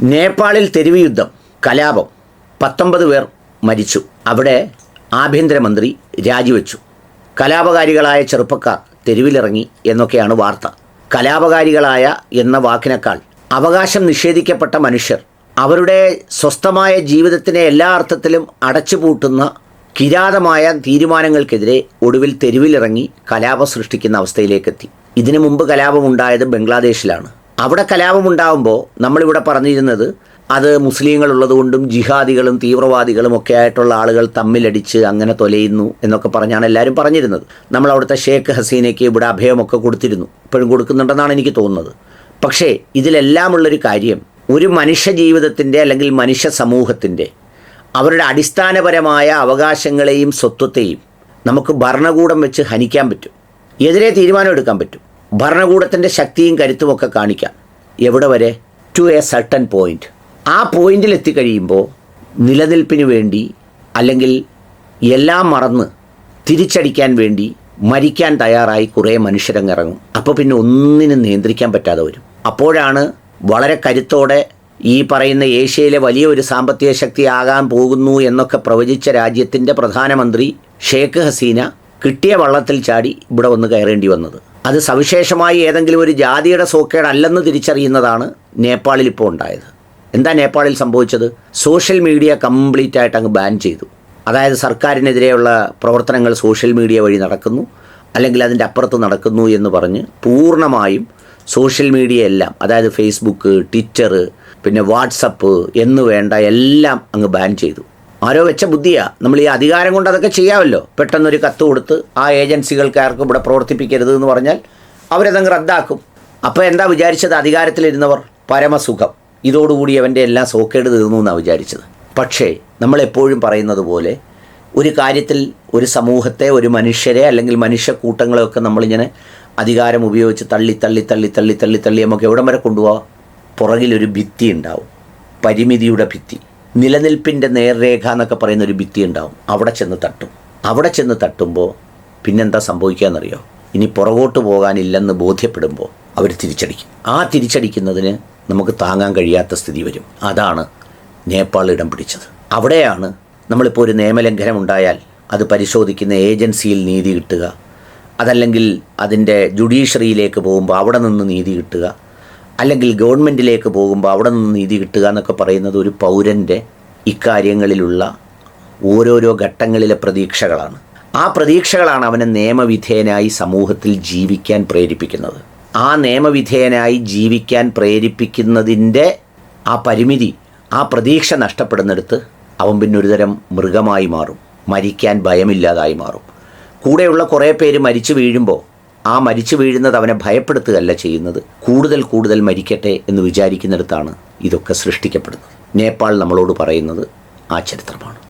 നേപ്പാളിൽ തെരുവ് യുദ്ധം കലാപം. പത്തൊമ്പത് പേർ മരിച്ചു. അവിടെ ആഭ്യന്തരമന്ത്രി രാജിവെച്ചു. കലാപകാരികളായ ചെറുപ്പക്കാർ തെരുവിലിറങ്ങി എന്നൊക്കെയാണ് വാർത്ത. കലാപകാരികളായ എന്ന വാക്കിനേക്കാൾ അവകാശം നിഷേധിക്കപ്പെട്ട മനുഷ്യർ അവരുടെ സ്വസ്ഥമായ ജീവിതത്തിനെ എല്ലാ അർത്ഥത്തിലും അടച്ചുപൂട്ടുന്ന കിരാതമായ തീരുമാനങ്ങൾക്കെതിരെ ഒടുവിൽ തെരുവിലിറങ്ങി കലാപം സൃഷ്ടിക്കുന്ന അവസ്ഥയിലേക്കെത്തി. ഇതിനു മുമ്പ് കലാപമുണ്ടായത് ബംഗ്ലാദേശിലാണ്. അവിടെ കലാപമുണ്ടാകുമ്പോൾ നമ്മളിവിടെ പറഞ്ഞിരുന്നത് അത് മുസ്ലിങ്ങൾ ഉള്ളതുകൊണ്ടും ജിഹാദികളും തീവ്രവാദികളും ഒക്കെ ആയിട്ടുള്ള ആളുകൾ തമ്മിലടിച്ച് അങ്ങനെ തൊലയുന്നു എന്നൊക്കെ പറഞ്ഞാണ് എല്ലാവരും പറഞ്ഞിരുന്നത്. നമ്മൾ അവിടുത്തെ ഷേഖ് ഹസീനയ്ക്ക് ഇവിടെ അഭയമൊക്കെ കൊടുത്തിരുന്നു. ഇപ്പോഴും കൊടുക്കുന്നുണ്ടെന്നാണ് എനിക്ക് തോന്നുന്നത്. പക്ഷേ ഇതിലെല്ലാമുള്ളൊരു കാര്യം ഒരു മനുഷ്യ ജീവിതത്തിന്റെ അല്ലെങ്കിൽ മനുഷ്യ സമൂഹത്തിന്റെ അവരുടെ അടിസ്ഥാനപരമായ അവകാശങ്ങളെയും സ്വത്വത്തെയും നമുക്ക് ഭരണകൂടം വെച്ച് ഹനിക്കാൻ പറ്റും. എതിരെ തീരുമാനം എടുക്കാൻ പറ്റും. ഭരണകൂടത്തിന്റെ ശക്തിയും കരുത്തുമൊക്കെ കാണിക്കാം. എവിടെ വരെ? ടു എ സർട്ടൻ പോയിന്റ് ആ പോയിന്റിൽ എത്തിക്കഴിയുമ്പോൾ നിലനിൽപ്പിന് വേണ്ടി അല്ലെങ്കിൽ എല്ലാം മറന്ന് തിരിച്ചടിക്കാൻ വേണ്ടി മരിക്കാൻ തയ്യാറായി കുറേ മനുഷ്യരങ്ങിറങ്ങും. അപ്പോൾ പിന്നെ ഒന്നിനും നിയന്ത്രിക്കാൻ പറ്റാതെ വരും. അപ്പോഴാണ് വളരെ കരുത്തോടെ ഈ പറയുന്ന ഏഷ്യയിലെ വലിയ ഒരു സാമ്പത്തിക ശക്തി ആകാൻ പോകുന്നു എന്നൊക്കെ പ്രവചിച്ച രാജ്യത്തിന്റെ പ്രധാനമന്ത്രി ഷേഖ് ഹസീന കിട്ടിയ വള്ളത്തിൽ ചാടി ഇവിടെ വന്ന് കയറേണ്ടി വന്നത്. അത് സവിശേഷമായി ഏതെങ്കിലും ഒരു ജാതിയുടെ സോക്കേടല്ലെന്ന് തിരിച്ചറിയുന്നതാണ് നേപ്പാളിൽ ഇപ്പോൾ ഉണ്ടായത്. എന്താ നേപ്പാളിൽ സംഭവിച്ചത്? സോഷ്യൽ മീഡിയ കംപ്ലീറ്റ് ആയിട്ട് അങ്ങ് ബാൻ ചെയ്തു. അതായത് സർക്കാരിനെതിരെയുള്ള പ്രവർത്തനങ്ങൾ സോഷ്യൽ മീഡിയ വഴി നടക്കുന്നു അല്ലെങ്കിൽ അതിന്റെ അപ്പുറത്ത് നടക്കുന്നു എന്ന് പറഞ്ഞ് പൂർണമായും സോഷ്യൽ മീഡിയ എല്ലാം അതായത് ഫേസ്ബുക്ക് ട്വിറ്റർ പിന്നെ വാട്സപ്പ് എന്ന് വേണ്ട എല്ലാം അങ്ങ് ബാൻ ചെയ്തു. ആരോ വെച്ച ബുദ്ധിയാ. നമ്മൾ ഈ അധികാരം കൊണ്ട് അതൊക്കെ ചെയ്യാമല്ലോ. പെട്ടെന്നൊരു കത്ത് കൊടുത്ത് ആ ഏജൻസികൾക്ക് ആർക്കും ഇവിടെ പ്രവർത്തിപ്പിക്കരുത് എന്ന് പറഞ്ഞാൽ അവരതങ്ങ് റദ്ദാക്കും. അപ്പോൾ എന്താ വിചാരിച്ചത് അധികാരത്തിലിരുന്നവർ? പരമസുഖം. ഇതോടുകൂടി അവന്റെ എല്ലാം സോക്കേട് തീർന്നു എന്നാണ് വിചാരിച്ചത്. പക്ഷേ നമ്മളെപ്പോഴും പറയുന്നത് പോലെ ഒരു കാര്യത്തിൽ ഒരു സമൂഹത്തെ ഒരു മനുഷ്യരെ അല്ലെങ്കിൽ മനുഷ്യക്കൂട്ടങ്ങളെയൊക്കെ നമ്മളിങ്ങനെ അധികാരം ഉപയോഗിച്ച് തള്ളി തള്ളി തള്ളി തള്ളി തള്ളി തള്ളി നമുക്ക് എവിടം വരെ കൊണ്ടുപോകാം പുറകിലൊരു ഭിത്തി ഉണ്ടാവും പരിമിതിയുടെ ഭിത്തി. നിലനിൽപ്പിന്റെ നേർരേഖ എന്നൊക്കെ പറയുന്ന ഒരു ഭിത്തി ഉണ്ടാവും. അവിടെ ചെന്ന് തട്ടും. അവിടെ ചെന്ന് തട്ടുമ്പോൾ പിന്നെന്താ സംഭവിക്കുകയെന്നറിയോ ഇനി പുറകോട്ട് പോകാനില്ലെന്ന് ബോധ്യപ്പെടുമ്പോൾ അവർ തിരിച്ചടിക്കും. ആ തിരിച്ചടിക്കുന്നതിന് നമുക്ക് താങ്ങാൻ കഴിയാത്ത സ്ഥിതി വരും. അതാണ് നേപ്പാൾ ഇടം പിടിച്ചത്. അവിടെയാണ് നമ്മളിപ്പോൾ ഒരു നിയമലംഘനം ഉണ്ടായാൽ അത് പരിശോധിക്കുന്ന ഏജൻസിയിൽ നീതി കിട്ടുക. അതല്ലെങ്കിൽ അതിന്റെ ജുഡീഷ്യറിയിലേക്ക് പോകുമ്പോൾ അവിടെ നിന്ന് നീതി കിട്ടുക. അല്ലെങ്കിൽ ഗവൺമെന്റിലേക്ക് പോകുമ്പോൾ അവിടെ നിന്ന് നീതി കിട്ടുക എന്നൊക്കെ പറയുന്നത് ഒരു പൗരന്റെ ഇക്കാര്യങ്ങളിലുള്ള ഓരോരോ ഘട്ടങ്ങളിലെ പ്രതീക്ഷകളാണ്. ആ പ്രതീക്ഷകളാണ് അവനെ നിയമവിധേയനായി സമൂഹത്തിൽ ജീവിക്കാൻ പ്രേരിപ്പിക്കുന്നത്. ആ നിയമവിധേയനായി ജീവിക്കാൻ പ്രേരിപ്പിക്കുന്നതിന്റെ ആ പരിമിതി ആ പ്രതീക്ഷ നഷ്ടപ്പെടുന്നിടത്ത് അവൻ പിന്നെ ഒരുതരം മൃഗമായി മാറും. മരിക്കാൻ ഭയമില്ലാതായി മാറും. കൂടെയുള്ള കുറേ പേര് മരിച്ചു വീഴുമ്പോൾ ആ മരിച്ചു വീഴുന്നത് അവനെ ഭയപ്പെടുത്തുകയല്ല ചെയ്യുന്നത്. കൂടുതൽ കൂടുതൽ മരിക്കട്ടെ എന്ന് വിചാരിക്കുന്നിടത്താണ് ഇതൊക്കെ സൃഷ്ടിക്കപ്പെടുന്നത്. നേപ്പാൾ നമ്മളോട് പറയുന്നത് ആ ചരിത്രമാണ്.